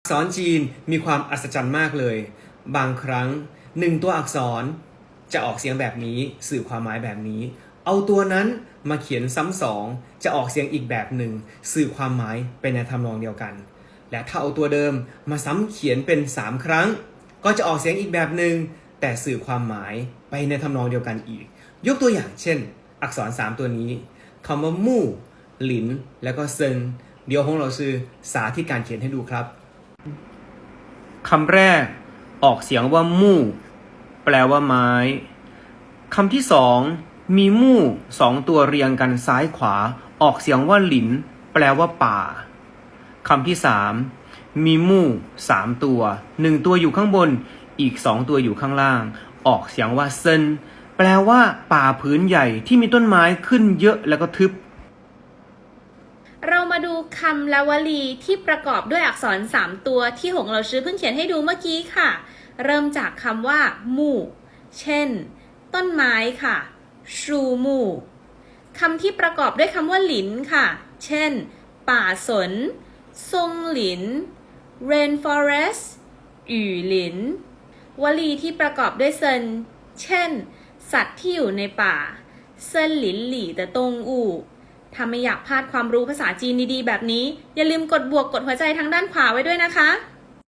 อักษรจีนมีความอัศจรรย์มากเลย บางครั้งหนึ่งตัวอักษรจะออกเสียงแบบนี้ สื่อความหมายแบบนี้ เอาตัวนั้นมาเขียนซ้ำสองจะออกเสียงอีกแบบหนึ่ง สื่อความหมายเป็นในทำนองเดียวกัน และถ้าเอาตัวเดิมมาซ้ำเขียนเป็น 3 ครั้ง ก็จะออกเสียงอีกแบบหนึ่งแต่สื่อความหมายไปในทำนองเดียวกันอีก ยกตัวอย่างเช่น อักษร 3 ตัวนี้คำว่ามู่หลิน แล้วก็เซิงเดี๋ยวของเราซื้อสาธิตการเขียนให้ดูครับ คำแรกออกเสียงว่ามู่ แปลว่าไม้ คำที่สองมีมู่สองตัวเรียงกันซ้ายขวา ออกเสียงว่าหลิน แปลว่าป่า คำที่สามมีมู่สามตัวหนึ่งตัวอยู่ข้างบน อีกสองตัวอยู่ข้างล่าง ออกเสียงว่าเซนแปลว่าป่าพื้นใหญ่ที่มีต้นไม้ขึ้นเยอะแล้วก็ทึบ เรามาดูคำและวลีที่ประกอบด้วยอักษร 3 ตัวที่หงเราชื่อเพิ่งเขียนให้ดูเมื่อกี้ค่ะ เริ่มจากคำว่าหมู่เช่น ต้นไม้ค่ะ ชูหมู่คำที่ประกอบด้วยคำว่าหลินค่ะ เช่น ป่าสนซงหลิน rainforest หยู่หลิน วลีที่ประกอบด้วยเซิน เช่น สัตว์ที่อยู่ในป่า เซินหลินหลี่แต่ตงอู่ ถ้าไม่อยากพลาดความรู้ภาษาจีนดีๆ แบบนี้ อย่าลืมกดบวกกดหัวใจทางด้านขวาไว้ด้วยนะคะ